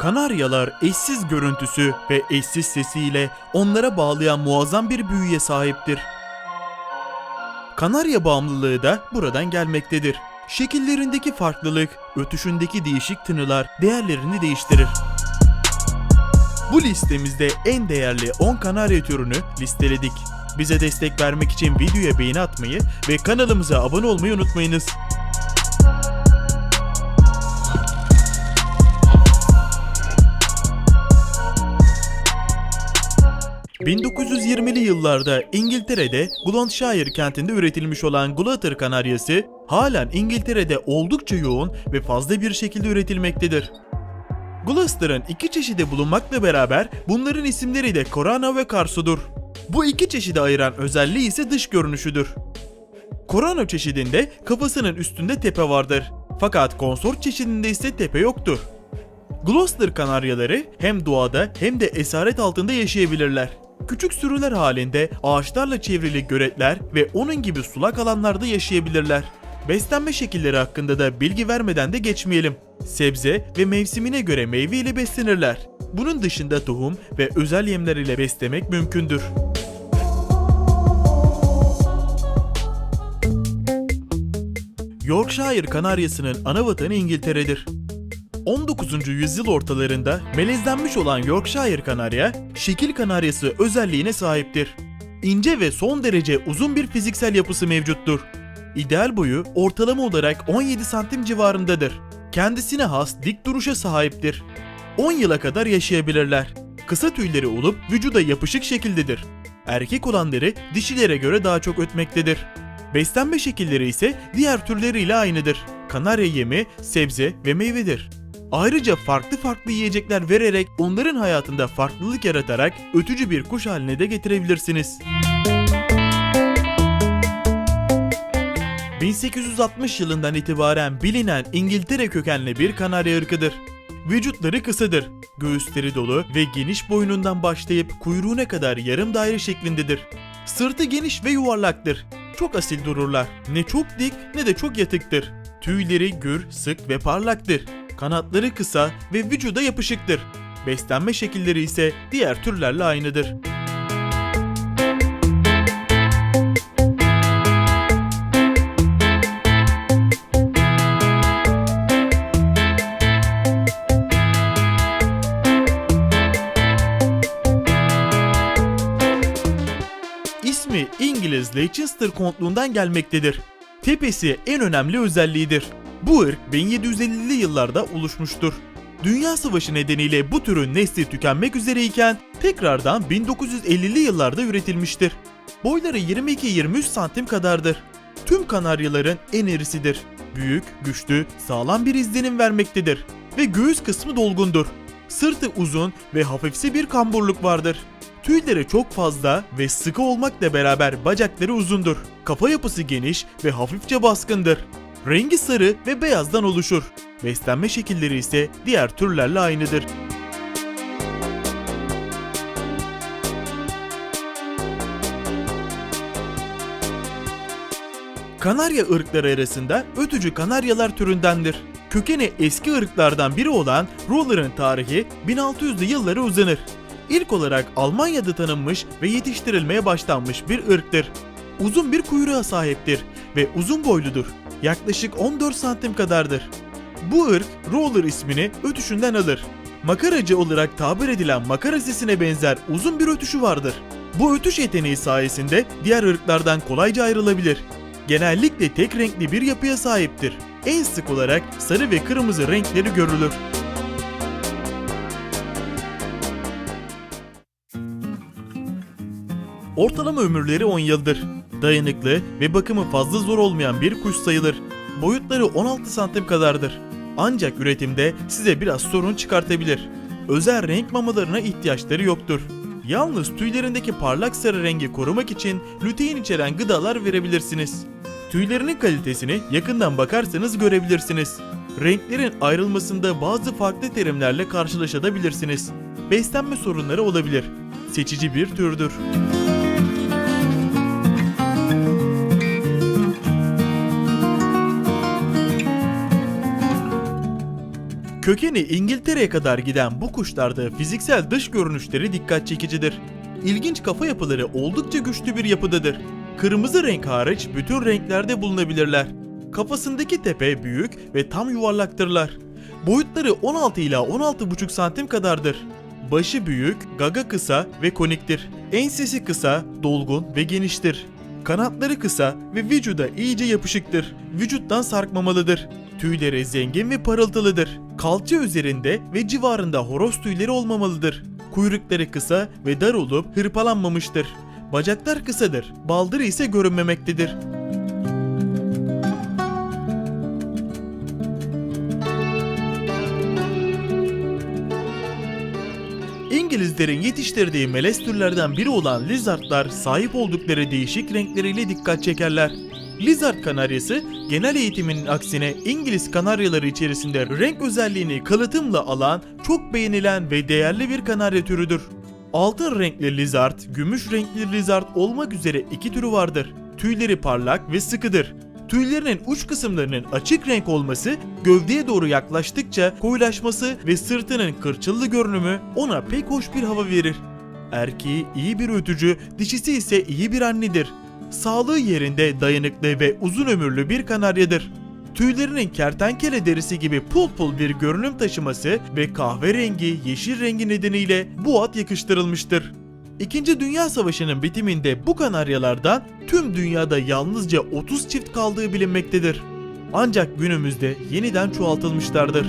Kanaryalar eşsiz görüntüsü ve eşsiz sesiyle onlara bağlayan muazzam bir büyüye sahiptir. Kanarya bağımlılığı da buradan gelmektedir. Şekillerindeki farklılık, ötüşündeki değişik tınılar değerlerini değiştirir. Bu listemizde en değerli 10 kanarya türünü listeledik. Bize destek vermek için videoya beğeni atmayı ve kanalımıza abone olmayı unutmayınız. ...1920'li yıllarda İngiltere'de Gloucestershire kentinde üretilmiş olan Gloucester kanaryası... ...halen İngiltere'de oldukça yoğun ve fazla bir şekilde üretilmektedir. Gloucester'ın iki çeşidi bulunmakla beraber bunların isimleri de Corona ve Carso'dur. Bu iki çeşidi ayıran özelliği ise dış görünüşüdür. Corona çeşidinde kafasının üstünde tepe vardır. Fakat konsort çeşidinde ise tepe yoktur. Gloucester kanaryaları hem doğada hem de esaret altında yaşayabilirler. Küçük sürüler halinde ağaçlarla çevrili göletler ve onun gibi sulak alanlarda yaşayabilirler. Beslenme şekilleri hakkında da bilgi vermeden de geçmeyelim. Sebze ve mevsimine göre meyve ile beslenirler. Bunun dışında tohum ve özel yemler ile beslemek mümkündür. Yorkshire Kanaryası'nın ana vatanı İngiltere'dir. 19. yüzyıl ortalarında melezlenmiş olan Yorkshire Kanarya, şekil kanaryası özelliğine sahiptir. İnce ve son derece uzun bir fiziksel yapısı mevcuttur. İdeal boyu ortalama olarak 17 santim civarındadır. Kendisine has dik duruşa sahiptir. 10 yıla kadar yaşayabilirler. Kısa tüyleri olup vücuda yapışık şekildedir. Erkek olanları dişilere göre daha çok ötmektedir. Beslenme şekilleri ise diğer türleriyle aynıdır. Kanarya yemi, sebze ve meyvedir. Ayrıca farklı farklı yiyecekler vererek onların hayatında farklılık yaratarak ötücü bir kuş haline de getirebilirsiniz. 1860 yılından itibaren bilinen İngiltere kökenli bir kanarya ırkıdır. Vücutları kısadır, göğüsleri dolu ve geniş boynundan başlayıp kuyruğuna kadar yarım daire şeklindedir. Sırtı geniş ve yuvarlaktır. Çok asil dururlar. Ne çok dik ne de çok yatıktır. Tüyleri gür, sık ve parlaktır. Kanatları kısa ve vücuda yapışıktır. Beslenme şekilleri ise diğer türlerle aynıdır. İsmi İngiliz Leicester Kontluğundan gelmektedir. Tepesi en önemli özelliğidir. Bu ırk 1750'li yıllarda oluşmuştur. Dünya Savaşı nedeniyle bu türün nesli tükenmek üzereyken tekrardan 1950'li yıllarda üretilmiştir. Boyları 22-23 santim kadardır. Tüm kanaryaların en irisidir. Büyük, güçlü, sağlam bir izlenim vermektedir ve göğüs kısmı dolgundur. Sırtı uzun ve hafifse bir kamburluk vardır. Tüyleri çok fazla ve sıkı olmakla beraber bacakları uzundur. Kafa yapısı geniş ve hafifçe baskındır. Rengi sarı ve beyazdan oluşur. Beslenme şekilleri ise diğer türlerle aynıdır. Kanarya ırkları arasında ötücü kanaryalar türündendir. Kökeni eski ırklardan biri olan Roller'ın tarihi 1600'lü yıllara uzanır. İlk olarak Almanya'da tanınmış ve yetiştirilmeye başlanmış bir ırktır. Uzun bir kuyruğa sahiptir ve uzun boyludur. Yaklaşık 14 santim kadardır. Bu ırk Roller ismini ötüşünden alır. Makaracı olarak tabir edilen makara sesine benzer uzun bir ötüşü vardır. Bu ötüş yeteneği sayesinde diğer ırklardan kolayca ayrılabilir. Genellikle tek renkli bir yapıya sahiptir. En sık olarak sarı ve kırmızı renkleri görülür. Ortalama ömürleri 10 yıldır. Dayanıklı ve bakımı fazla zor olmayan bir kuş sayılır. Boyutları 16 santim kadardır. Ancak üretimde size biraz sorun çıkartabilir. Özel renk mamalarına ihtiyaçları yoktur. Yalnız tüylerindeki parlak sarı rengi korumak için lütein içeren gıdalar verebilirsiniz. Tüylerinin kalitesini yakından bakarsanız görebilirsiniz. Renklerin ayrılmasında bazı farklı terimlerle karşılaşabilirsiniz. Beslenme sorunları olabilir. Seçici bir türdür. Kökeni İngiltere'ye kadar giden bu kuşlarda fiziksel dış görünüşleri dikkat çekicidir. İlginç kafa yapıları oldukça güçlü bir yapıdadır. Kırmızı renk hariç bütün renklerde bulunabilirler. Kafasındaki tepe büyük ve tam yuvarlaktırlar. Boyutları 16 ila 16,5 santim kadardır. Başı büyük, gaga kısa ve koniktir. Ensesi kısa, dolgun ve geniştir. Kanatları kısa ve vücuda iyice yapışıktır. Vücuttan sarkmamalıdır. Tüyleri zengin ve parıltılıdır. Kalça üzerinde ve civarında horoz tüyleri olmamalıdır. Kuyrukları kısa ve dar olup hırpalanmamıştır. Bacaklar kısadır. Baldırı ise görünmemektedir. İngilizlerin yetiştirdiği melez türlerden biri olan lizardlar sahip oldukları değişik renkleriyle dikkat çekerler. Lizard kanaryası genel eğitiminin aksine İngiliz kanaryaları içerisinde renk özelliğini kalıtımla alan çok beğenilen ve değerli bir kanarya türüdür. Altın renkli lizard, gümüş renkli lizard olmak üzere iki türü vardır. Tüyleri parlak ve sıkıdır. Tüylerinin uç kısımlarının açık renk olması, gövdeye doğru yaklaştıkça koyulaşması ve sırtının kırçıllı görünümü ona pek hoş bir hava verir. Erkeği iyi bir ötücü, dişisi ise iyi bir annedir. Sağlığı yerinde dayanıklı ve uzun ömürlü bir kanaryadır. Tüylerinin kertenkele derisi gibi pul pul bir görünüm taşıması ve kahverengi, yeşil rengi nedeniyle bu ad yakıştırılmıştır. İkinci Dünya Savaşı'nın bitiminde bu kanaryalardan tüm dünyada yalnızca 30 çift kaldığı bilinmektedir. Ancak günümüzde yeniden çoğaltılmışlardır.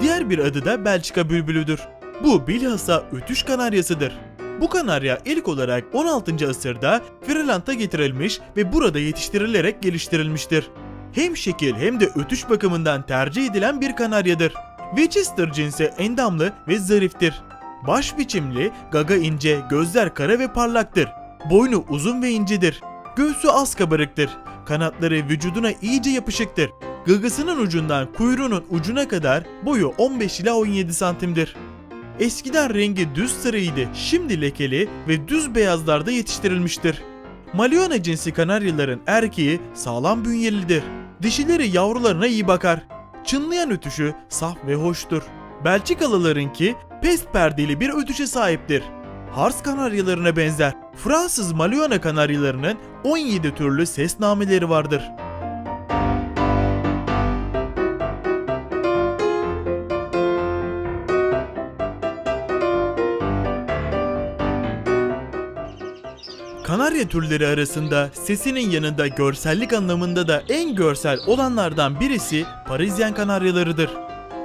Diğer bir adı da Belçika bülbülüdür. Bu bilhassa ötüş kanaryasıdır. Bu kanarya ilk olarak 16. asırda Friland'a getirilmiş ve burada yetiştirilerek geliştirilmiştir. Hem şekil hem de ötüş bakımından tercih edilen bir kanaryadır. Winchester cinsi endamlı ve zariftir. Baş biçimli, gaga ince, gözler kara ve parlaktır. Boynu uzun ve incedir. Göğsü az kabarıktır. Kanatları vücuduna iyice yapışıktır. Gagasının ucundan kuyruğunun ucuna kadar boyu 15 ila 17 santimdir. Eskiden rengi düz sarıydı, şimdi lekeli ve düz beyazlarda yetiştirilmiştir. Maliona cinsi kanaryaların erkeği sağlam bünyelidir. Dişileri yavrularına iyi bakar. Çınlayan ötüşü saf ve hoştur. Belçikalılarınki pest perdeli bir ötüşe sahiptir. Hars kanaryalarına benzer. Fransız Maliona kanaryalarının 17 türlü ses nameleri vardır. Kanarya türleri arasında sesinin yanında görsellik anlamında da en görsel olanlardan birisi Parisyen kanaryalarıdır.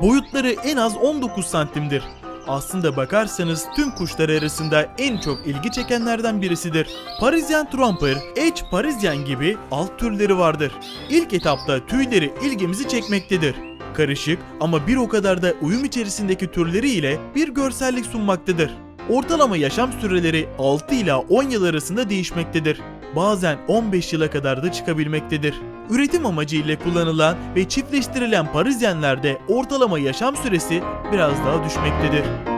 Boyutları en az 19 santimdir. Aslında bakarsanız tüm kuşlar arasında en çok ilgi çekenlerden birisidir. Parisyen Tromper, H. Parisyen gibi alt türleri vardır. İlk etapta tüyleri ilgimizi çekmektedir. Karışık ama bir o kadar da uyum içerisindeki türleri ile bir görsellik sunmaktadır. Ortalama yaşam süreleri 6 ila 10 yıl arasında değişmektedir. Bazen 15 yıla kadar da çıkabilmektedir. Üretim amacıyla kullanılan ve çiftleştirilen parizyenlerde ortalama yaşam süresi biraz daha düşmektedir.